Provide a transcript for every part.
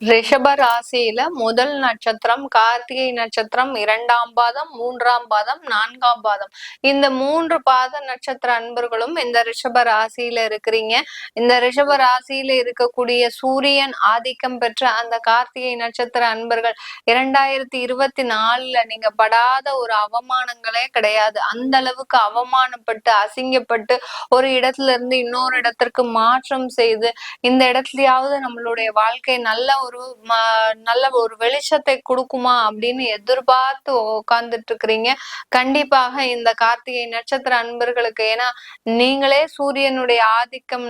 ரிஷப ராசியில முதல் நட்சத்திரம் கார்த்திகை நட்சத்திரம் இரண்டாம் பாதம் மூன்றாம் பாதம் நான்காம் பாதம். இந்த மூன்று பாத நட்சத்திர அன்பர்களும் இந்த ரிஷப ராசியில இருக்கிறீங்க. இந்த ரிஷப ராசியில இருக்கக்கூடிய சூரியன் ஆதிக்கம் பெற்ற அந்த கார்த்திகை நட்சத்திர அன்பர்கள் இரண்டாயிரத்தி இருபத்தி நாலுல நீங்க படாத ஒரு அவமானங்களே கிடையாது. அந்த அளவுக்கு அவமானப்பட்டு அசிங்கப்பட்டு ஒரு இடத்துல இருந்து இன்னொரு இடத்திற்கு மாற்றம் செய்து இந்த இடத்துலயாவது நம்மளுடைய வாழ்க்கை நல்ல ஒரு நல்ல ஒரு வெளிச்சத்தை கொடுக்குமா அப்படின்னு எதிர்பார்த்து உட்கார்ந்துட்டு இருக்கிறீங்க கண்டிப்பாக இந்த கார்த்திகை நட்சத்திர அன்பர்களுக்கு ஏன்னா நீங்களே சூரியனுடைய ஆதிக்கம்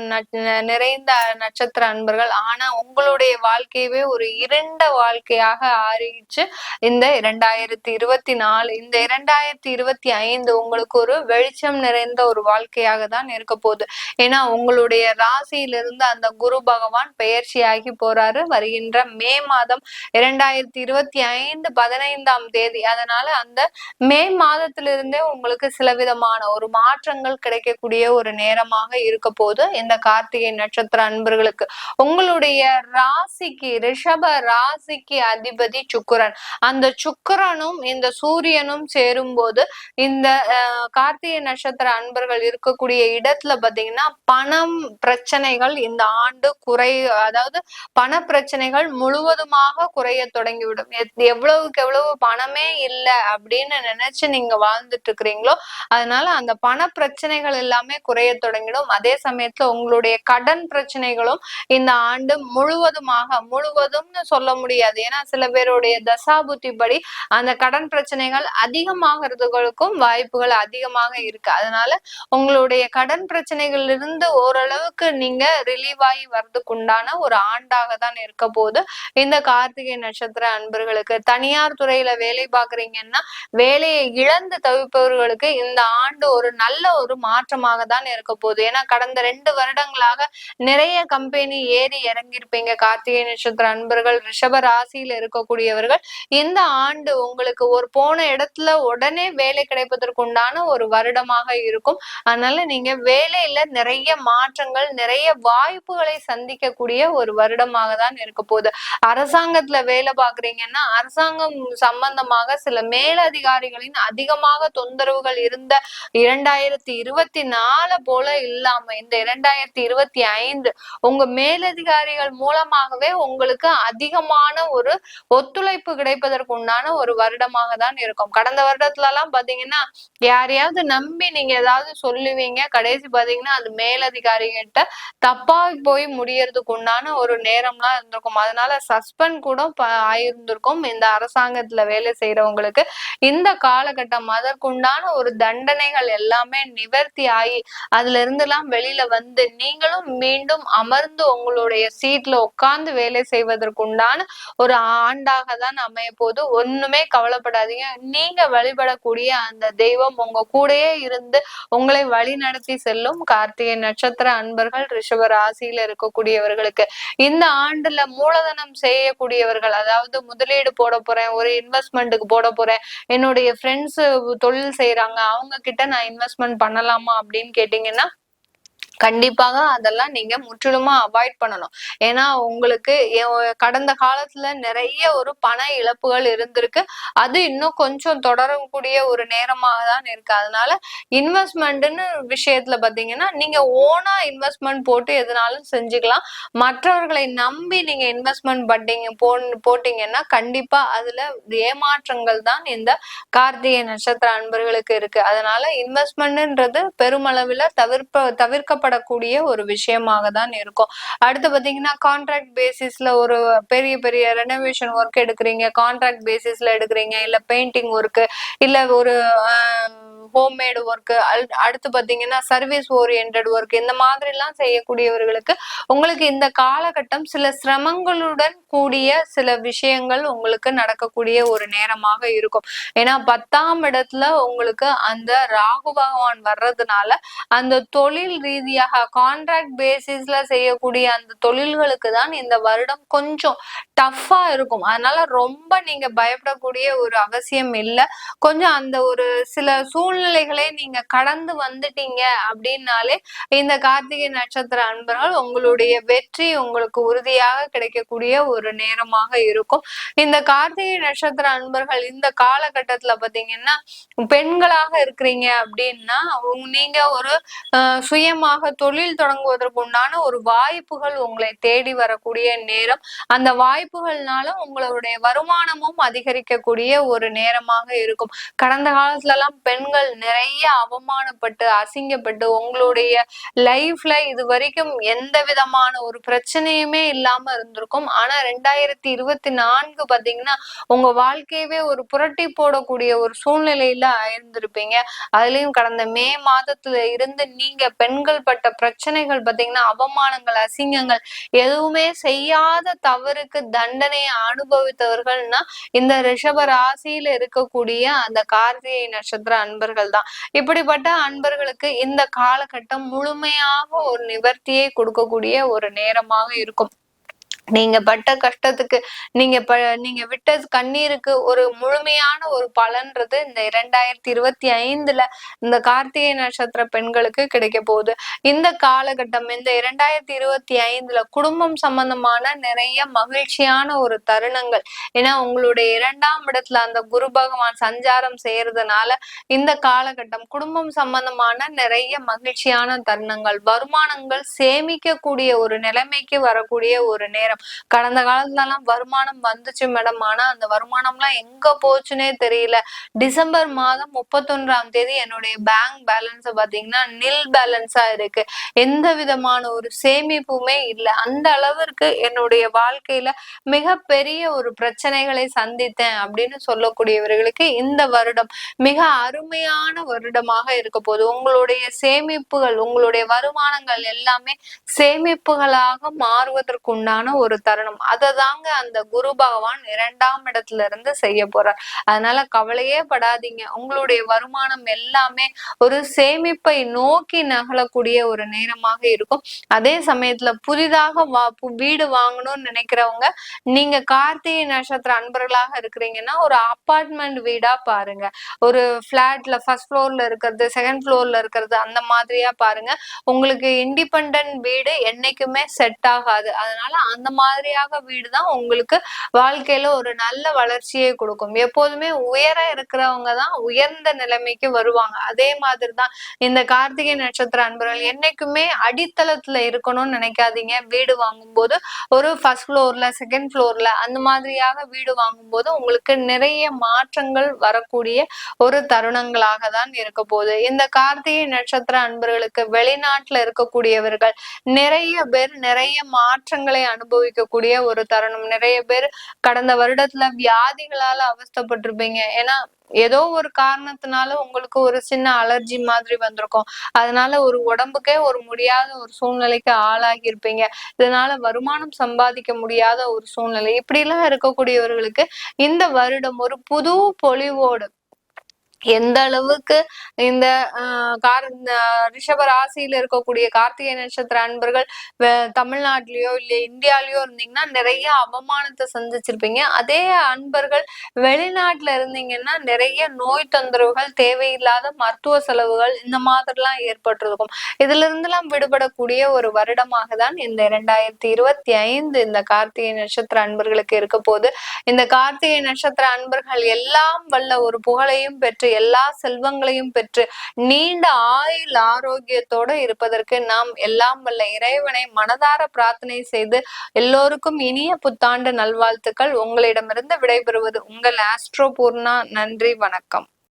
நிறைந்த நட்சத்திர அன்பர்கள். ஆனா உங்களுடைய வாழ்க்கையவே ஒரு இருண்ட வாழ்க்கையாக ஆரம்பிச்சு இந்த இரண்டாயிரத்தி இருபத்தி நாலு இந்த இரண்டாயிரத்தி இருபத்தி ஐந்து உங்களுக்கு ஒரு வெளிச்சம் நிறைந்த ஒரு வாழ்க்கையாக தான் இருக்க போகுது. ஏன்னா உங்களுடைய ராசியிலிருந்து அந்த குரு பகவான் பெயர்ச்சியாகி போறாரு. வருகின்ற வருகின்ற மே மாதம் இரண்டாயிரத்தி இருபத்தி ஐந்து பதினைந்தாம் தேதி. அதனால அந்த மே மாதத்திலிருந்தே உங்களுக்கு சில விதமான ஒரு மாற்றங்கள் கிடைக்கக்கூடிய ஒரு நேரமாக இருக்க போது இந்த கார்த்திகை நட்சத்திர அன்பர்களுக்கு உங்களுடைய ராசிக்கு ரிஷப ராசிக்கு அதிபதி சுக்கரன். அந்த சுக்கரனும் இந்த சூரியனும் சேரும் போது இந்த கார்த்திகை நட்சத்திர அன்பர்கள் இருக்கக்கூடிய இடத்துல பாத்தீங்கன்னா பணம் பிரச்சனைகள் இந்த ஆண்டு குறை அதாவது பண பிரச்சனைகள் முழுவதுமாக குறைய தொடங்கிவிடும். எவ்வளவுக்கு எவ்வளவு பணமே இல்லை அப்படின்னு நினைச்சு நீங்க வாழ்ந்துட்டு இருக்கிறீங்களோ அதனால அந்த பண பிரச்சனைகள் எல்லாமே குறைய தொடங்கிடும். அதே சமயத்துல உங்களுடைய கடன் பிரச்சனைகளும் இந்த ஆண்டு முழுவதுமாக முழுவதும்னு சொல்ல முடியாது. ஏன்னா சில பேருடைய தசாபுத்தி படி அந்த கடன் பிரச்சனைகள் அதிகமாகிறதுகளுக்கும் வாய்ப்புகள் அதிகமாக இருக்கு. அதனால உங்களுடைய கடன் பிரச்சனைகள் இருந்து ஓரளவுக்கு நீங்க ரிலீவ் ஆகி வர்றதுக்கு உண்டான ஒரு ஆண்டாக தான் இருக்க போது இந்த கார்த்திகை நட்சத்திர அன்பர்களுக்கு தனியார் துறையில வேலை பாக்குறீங்கன்னா வேலையை இழந்து தவிப்பவர்களுக்கு இந்த ஆண்டு ஒரு நல்ல ஒரு மாற்றமாக தான் இருக்க போகுது. ஏன்னா கடந்த ரெண்டு வருடங்களாக நிறைய கம்பெனி ஏறி இறங்கியிருப்பீங்க. கார்த்திகை நட்சத்திர அன்பர்கள் ரிஷப ராசியில இருக்கக்கூடியவர்கள். இந்த ஆண்டு உங்களுக்கு ஒரு போன இடத்துல உடனே வேலை கிடைப்பதற்கு உண்டான ஒரு வருடமாக இருக்கும். அதனால நீங்க வேலையில நிறைய மாற்றங்கள் நிறைய வாய்ப்புகளை சந்திக்கக்கூடிய ஒரு வருடமாக தான் இருக்க போகுது அரசாங்கத்துல வேலை பாக்குறீங்கன்னா அரசாங்கம் சம்பந்தமாக சில மேலதிகாரிகளின் அதிகமாக தொந்தரவுகள் இருந்த இரண்டாயிரத்தி இருபத்தி நாலு போல இல்லாம இந்த இரண்டாயிரத்தி இருபத்தி ஐந்து உங்க மேலதிகாரிகள் மூலமாகவே உங்களுக்கு அதிகமான ஒரு ஒத்துழைப்பு கிடைப்பதற்கு உண்டான ஒரு வருடமாக தான் இருக்கும். கடந்த வருடத்துல எல்லாம் பாத்தீங்கன்னா யாரையாவது நம்பி நீங்க ஏதாவது சொல்லுவீங்க கடைசி பாத்தீங்கன்னா அது மேலதிகாரிகிட்ட தப்பா போய் முடியறதுக்கு உண்டான ஒரு நேரம்லாம் இருந்திருக்கும். அதனால சஸ்பெண்ட் கூட ஆயிருந்திருக்கும். இந்த அரசாங்கத்துல வேலை செய்யறவங்களுக்கு இந்த காலகட்டம் அதற்குண்டான ஒரு தண்டனைகள் எல்லாமே நிவர்த்தி ஆகி அதுல இருந்து எல்லாம் வெளியில வந்து நீங்களும் மீண்டும் அமர்ந்து உங்களுடைய சீட்ல உட்கார்ந்து வேலை செய்வதற்குண்டான ஒரு ஆண்டாக தான் அமைய போது ஒண்ணுமே கவலைப்படாதீங்க. நீங்க வழிபடக்கூடிய அந்த தெய்வம் உங்க கூடயே இருந்து உங்களை வழி நடத்தி செல்லும் கார்த்திகை நட்சத்திர அன்பர்கள் ரிஷப ராசியில இருக்கக்கூடியவர்களுக்கு. இந்த ஆண்டுல மூ மூலதனம் செய்யக்கூடியவர்கள் அதாவது முதலீடு போட போறேன் ஒரு இன்வெஸ்ட்மெண்ட்டுக்கு போட போறேன் என்னுடைய ஃப்ரெண்ட்ஸ் தொழில் செய்யறாங்க அவங்க கிட்ட நான் இன்வெஸ்ட்மெண்ட் பண்ணலாமா அப்படின்னு கேட்டீங்கன்னா கண்டிப்பாக அதெல்லாம் நீங்க முற்றிலுமா அவாய்ட் பண்ணணும். ஏன்னா உங்களுக்கு கடந்த காலத்துல நிறைய ஒரு பண இழப்புகள் இருந்திருக்கு. அது இன்னும் கொஞ்சம் தொடரக்கூடிய ஒரு நேரமாக தான் இருக்கு. அதனால இன்வெஸ்ட்மெண்ட்னு விஷயத்துல பாத்தீங்கன்னா நீங்க ஓனா இன்வெஸ்ட்மெண்ட் போட்டு எதுனாலும் செஞ்சுக்கலாம். மற்றவர்களை நம்பி நீங்க இன்வெஸ்ட்மெண்ட் பட்டிங்க போட்டீங்கன்னா கண்டிப்பா அதுல ஏமாற்றங்கள் தான் இந்த கார்த்திகை நட்சத்திர அன்பர்களுக்கு இருக்கு. அதனால இன்வெஸ்ட்மெண்ட்ன்றது பெருமளவுல தவிர்ப்ப தவிர்க்கப்பட தேவைப்படக்கூடிய ஒரு விஷயமாக தான் இருக்கும். அடுத்து பாத்தீங்கன்னா கான்ட்ராக்ட் பேசிஸ்ல ஒரு பெரிய பெரிய ரெனோவேஷன் ஒர்க் எடுக்கிறீங்க. கான்ட்ராக்ட் பேசிஸ்ல எடுக்கிறீங்க. இல்ல பெயிண்டிங் ஒர்க் இல்ல ஒரு ஹோம்மேடு ஒர்க்கு அடுத்து பாத்தீங்கன்னா சர்வீஸ் ஓரியன்ட் ஒர்க் இந்த மாதிரிலாம் செய்யக்கூடியவர்களுக்கு உங்களுக்கு இந்த காலகட்டம் சில சிரமங்களுடன் கூடிய சில விஷயங்கள் உங்களுக்கு நடக்கக்கூடிய ஒரு நேரமாக இருக்கும். ஏன்னா பத்தாம் இடத்துல உங்களுக்கு அந்த ராகு பகவான் வர்றதுனால அந்த தொழில் ரீதியா ரீதியாக கான்ட்ராக்ட் பேசிஸ்ல செய்யக்கூடிய அந்த தொழில்களுக்கு தான் இந்த வருடம் கொஞ்சம் டஃப்பா இருக்கும். அதனால ரொம்ப நீங்க பயப்படக்கூடிய ஒரு அவசியம் இல்லை. கொஞ்சம் அந்த ஒரு சில சூழ்நிலைகளை நீங்க கடந்து வந்துட்டீங்க அப்படின்னாலே இந்த கார்த்திகை நட்சத்திர அன்பர்கள் உங்களுடைய வெற்றி உங்களுக்கு உறுதியாக கிடைக்கக்கூடிய ஒரு நேரமாக இருக்கும். இந்த கார்த்திகை நட்சத்திர அன்பர்கள் இந்த காலகட்டத்துல பாத்தீங்கன்னா பெண்களாக இருக்கிறீங்க அப்படின்னா நீங்க ஒரு சுயமாக தொழில் தொடங்குவதற்கு உண்டான ஒரு வாய்ப்புகள் உங்களை தேடி வரக்கூடிய நேரம். அந்த வாய்ப்புகள்னால உங்களுடைய வருமானமும் அதிகரிக்கக்கூடிய ஒரு நேரமாக இருக்கும். கடந்த காலத்துல எல்லாம் பெண்கள் நிறைய அவமானப்பட்டு அசிங்கப்பட்டு உங்களுடைய லைஃப்ல இது வரைக்கும் எந்த விதமான ஒரு பிரச்சனையுமே இல்லாம இருந்திருக்கும். ஆனா ரெண்டாயிரத்தி இருபத்தி நான்கு பாத்தீங்கன்னா உங்க வாழ்க்கையவே ஒரு புரட்டி போடக்கூடிய ஒரு சூழ்நிலையில இருந்திருப்பீங்க அதுலயும் கடந்த மே மாதத்துல இருந்து நீங்க பெண்கள் ஏற்பட்ட பிரச்சனைகள் பாத்தீங்கன்னா அவமானங்கள் அசிங்கங்கள் எதுவுமே செய்யாத தவறுக்கு தண்டனையை அனுபவித்தவர்கள்னா இந்த ரிஷப ராசியில இருக்கக்கூடிய அந்த கார்த்திகை நட்சத்திர அன்பர்கள் தான். இப்படிப்பட்ட அன்பர்களுக்கு இந்த காலகட்டம் முழுமையாக ஒரு நிவர்த்தியை கொடுக்கக்கூடிய ஒரு நேரமாக இருக்கும். நீங்க பட்ட கஷ்டத்துக்கு நீங்க ப நீங்க விட்ட கண்ணீருக்கு ஒரு முழுமையான ஒரு பலன்றது இந்த இரண்டாயிரத்தி இருபத்தி ஐந்துல இந்த கார்த்திகை நட்சத்திர பெண்களுக்கு கிடைக்க போகுது. இந்த காலகட்டம் இந்த இரண்டாயிரத்தி இருபத்தி ஐந்துல குடும்பம் சம்பந்தமான நிறைய மகிழ்ச்சியான ஒரு தருணங்கள். ஏன்னா உங்களுடைய இரண்டாம் இடத்துல அந்த குரு பகவான் சஞ்சாரம் செய்யறதுனால இந்த காலகட்டம் குடும்பம் சம்பந்தமான நிறைய மகிழ்ச்சியான தருணங்கள் வருமானங்கள் சேமிக்கக்கூடிய ஒரு நிலைமைக்கு வரக்கூடிய ஒரு நேரம். கடந்த காலத்துல எல்லாம் வருமானம் வந்துச்சு மேடம் ஆனா அந்த வருமானம் எல்லாம் எங்க போச்சுன்னே தெரியல. டிசம்பர் மாதம் முப்பத்தொன்றாம் தேதி என்னுடைய பேங்க் பேலன்ஸ் பாத்தீங்கன்னா நில் பேலன்ஸா இருக்கு. எந்த விதமான ஒரு சேமிப்புமே இல்லை. அந்த அளவிற்கு என்னுடைய வாழ்க்கையில மிகப்பெரிய ஒரு பிரச்சனைகளை சந்தித்தேன் அப்படின்னு சொல்லக்கூடியவர்களுக்கு இந்த வருடம் மிக அருமையான வருடமாக இருக்க போகுது. உங்களுடைய சேமிப்புகள் உங்களுடைய வருமானங்கள் எல்லாமே சேமிப்புகளாக மாறுவதற்குண்டான ஒரு தருணம். அதை தாங்க அந்த குரு பகவான் இரண்டாம் இடத்துல இருந்து செய்ய போறார். அதனால கவலையே படாதீங்க. உங்களுடைய வருமானம் எல்லாமே ஒரு சேமிப்பை நோக்கி நகலக்கூடிய ஒரு நேரமாக இருக்கும். அதே சமயத்துல புதிதாக வா வீடு வாங்கணும்னு நினைக்கிறவங்க நீங்க கார்த்திகை நட்சத்திர அன்பர்களாக இருக்கிறீங்கன்னா ஒரு அப்பார்ட்மெண்ட் வீடா பாருங்க. ஒரு பிளாட்ல ஃபர்ஸ்ட் ஃப்ளோர்ல இருக்கிறது செகண்ட் ஃப்ளோர்ல இருக்கிறது அந்த மாதிரியா பாருங்க. உங்களுக்கு இண்டிபெண்ட் வீடு என்னைக்குமே செட் ஆகாது. அதனால அந்த மாதிரியாக வீடு தான் உங்களுக்கு வாழ்க்கையில ஒரு நல்ல வளர்ச்சியை கொடுக்கும். எப்போதுமே உயர இருக்கிறவங்க தான் உயர்ந்த நிலைமைக்கு வருவாங்க. அதே மாதிரி தான் இந்த கார்த்திகை நட்சத்திர அன்பர்கள் என்னைக்குமே அடித்தளத்துல இருக்கணும்னு நினைக்காதீங்க. வீடு வாங்கும்போது ஒரு ஃபர்ஸ்ட் ஃப்ளோர்ல செகண்ட் ஃப்ளோர்ல அந்த மாதிரியாக வீடு வாங்கும்போது உங்களுக்கு நிறைய மாற்றங்கள் வரக்கூடிய ஒரு தருணங்களாக தான் இருக்க போகுது. இந்த கார்த்திகை நட்சத்திர அன்பர்களுக்கு வெளிநாட்டுல இருக்கக்கூடியவர்கள் நிறைய பேர் நிறைய மாற்றங்களை அனுபவி அனுபவிக்கக்கூடிய ஒரு தருணம். நிறைய பேர் கடந்த வருடத்துல வியாதிகளால அவஸ்தப்பட்டிருப்பீங்க. ஏன்னா ஏதோ ஒரு காரணத்தினால உங்களுக்கு ஒரு சின்ன அலர்ஜி மாதிரி வந்திருக்கும். அதனால ஒரு உடம்புக்கே ஒரு முடியாத ஒரு சூழ்நிலைக்கு ஆளாகி இருப்பீங்க இதனால வருமானம் சம்பாதிக்க முடியாத ஒரு சூழ்நிலை. இப்படி எல்லாம் இருக்கக்கூடியவர்களுக்கு இந்த வருடம் ஒரு புது பொலிவோடு எந்த அளவுக்கு இந்த கார் ரிஷப ராசியில இருக்கக்கூடிய கார்த்திகை நட்சத்திர அன்பர்கள் தமிழ்நாட்டிலயோ இல்ல இந்தியாலயோ இருந்தீங்கன்னா நிறைய அவமானத்தை சந்திச்சிருப்பீங்க. அதே அன்பர்கள் வெளிநாட்டுல இருந்தீங்கன்னா நிறைய நோய் தொந்தரவுகள் தேவையில்லாத மருத்துவ செலவுகள் இந்த மாதிரிலாம் ஏற்பட்டிருக்கும். இதுல இருந்தெல்லாம் விடுபடக்கூடிய ஒரு வருடமாக தான் இந்த இரண்டாயிரத்தி இருபத்தி ஐந்து இந்த கார்த்திகை நட்சத்திர அன்பர்களுக்கு இருக்க போது இந்த கார்த்திகை நட்சத்திர அன்பர்கள் எல்லாம் வல்ல ஒரு புகழையும் பெற்று எல்லா செல்வங்களையும் பெற்று நீண்ட ஆயுள் ஆரோக்கியத்தோடு இருப்பதற்கு நாம் எல்லாம் வல்ல இறைவனை மனதார பிரார்த்தனை செய்து எல்லோருக்கும் இனிய புத்தாண்டு நல்வாழ்த்துக்கள். உங்களிடமிருந்து விடைபெறுவது உங்கள் ஆஸ்ட்ரோ பூர்ணா. நன்றி வணக்கம்.